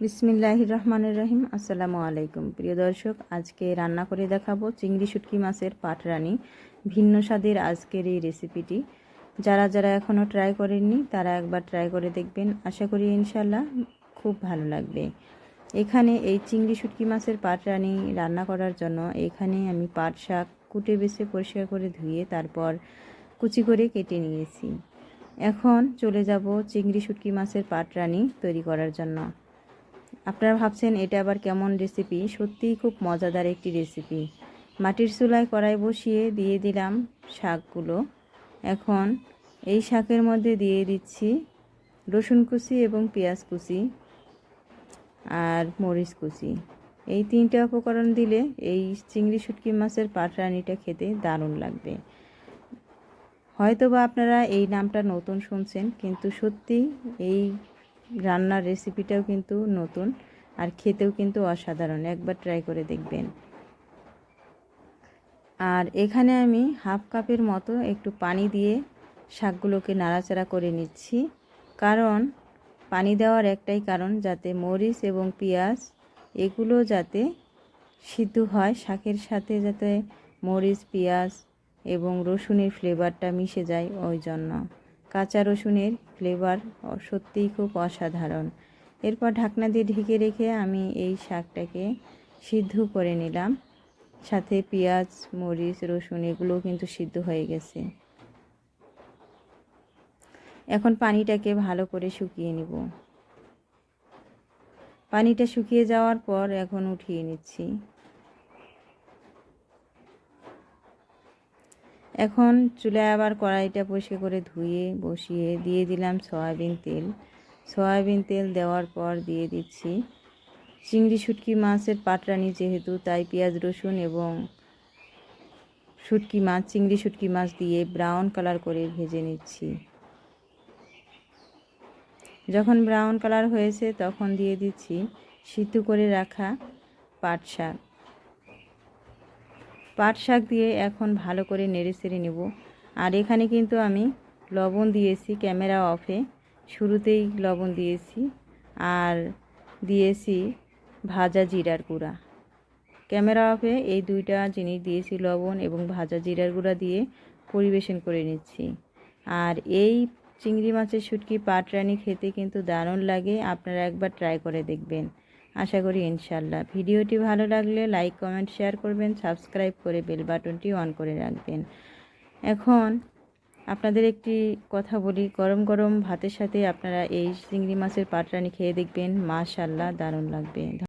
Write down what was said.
বিসমিল্লাহ রহমানুর রহিম। আসসালামু আলাইকুম। প্রিয় দর্শক, আজকে রান্না করে দেখাবো চিংড়ি শুটকি মাছের পাটরানি ভিন্ন স্বাদের আজকের এই রেসিপিটি। যারা যারা এখনও ট্রাই করেননি, তারা একবার ট্রাই করে দেখবেন। আশা করি ইনশাল্লাহ খুব ভালো লাগবে। এখানে এই চিংড়ি শুটকি মাছের পাটরানি রান্না করার জন্য এখানে আমি পাট শাক কুটে বেছে পরিষ্কার করে ধুয়ে তারপর কুচি করে কেটে নিয়েছি। এখন চলে যাব চিংড়ি শুটকি মাছের পাটরানি তৈরি করার জন্য। আপনারা ভাবছেন এটা আবার কেমন রেসিপি সত্যিই খুব মজাদার একটি রেসিপি মাটির চুলায় কড়াই বসিয়ে দিয়ে দিলাম শাকগুলো। এখন এই শাকের মধ্যে দিয়ে দিচ্ছি রসুন কুচি এবং পেঁয়াজ কুচি আর মরিচ কুচি। এই তিনটে উপকরণ দিলে এই চিংড়ি শুটকি মাছের পাটরানিটা খেতে দারুণ লাগবে। হয়তোবা আপনারা এই নামটা নতুন শুনছেন, কিন্তু সত্যি এই রান্নার রেসিপিটাও কিন্তু নতুন আর খেতেও কিন্তু অসাধারণ। একবার ট্রাই করে দেখবেন। আর এখানে আমি হাফ কাপের মতো একটু পানি দিয়ে শাকগুলোকে নাড়াচাড়া করে নিচ্ছি। কারণ পানি দেওয়ার একটাই কারণ যাতে মরিচ এবং পেঁয়াজ এগুলো যাতে সিদ্ধ হয়, শাকের সাথে যাতে মরিচ, পেঁয়াজ এবং রসুনের ফ্লেভারটা মিশে যায় ওই জন্য। কাঁচা রসুনের ফ্লেভার সত্যিই খুব অসাধারণ। এরপর ঢাকনা দিয়ে ঢেকে রেখে আমি এই শাকটাকে সিদ্ধ করে নিলাম। সাথে পেঁয়াজ, মরিচ, রসুন এগুলোও কিন্তু সিদ্ধ হয়ে গেছে। এখন পানিটাকে ভালো করে শুকিয়ে নিব। পানিটা শুকিয়ে যাওয়ার পর এখন উঠিয়ে নিচ্ছি। এখন চুলায় আবার কড়াইটা পরিষ্কার করে ধুয়ে, বসিয়ে দিয়ে দিলাম সয়াবিন তেল। সয়াবিন তেল দেওয়ার পর দিয়ে দিচ্ছি চিংড়ি শুটকি মাছের পাটরানি যেহেতু, তাই পেঁয়াজ, রসুন এবং শুটকি মাছ, চিংড়ি শুটকি মাছ দিয়ে ব্রাউন কালার করে ভেজে নিচ্ছি। যখন ব্রাউন কালার হয়েছে, তখন দিয়ে দিচ্ছি সিদ্ধ করে রাখা পাট শাক। পাট শাক দিয়ে এখন ভালো করে নেড়ে সেড়ে নেব। আর এখানে কিন্তু আমি লবণ দিয়েছি ক্যামেরা অফে। শুরুতেই লবণ দিয়েছি আর দিয়েছি ভাজা জিরার গুঁড়া। ক্যামেরা অফে এই দুইটা জিনিস দিয়েছি লবণ এবং ভাজা জিরার গুঁড়া দিয়ে পরিবেশন করে নিচ্ছি। আর এই চিংড়ি মাছের শুটকি পাটরানি খেতে কিন্তু দারুণ লাগে। আপনারা একবার ট্রাই করে দেখবেন। আশা করি ইনশাল্লাহ ভিডিওটি ভালো লাগলে লাইক কমেন্ট শেয়ার করবেন সাবস্ক্রাইব করে বেল বাটনটি অন করে রাখবেন। এখন আপনাদের একটি কথা বলি, গরম গরম ভাতের সাথে আপনারা এই চিংড়ি মাছের পাটরানি খেয়ে দেখবেন মাশাল্লাহ দারুণ লাগবে।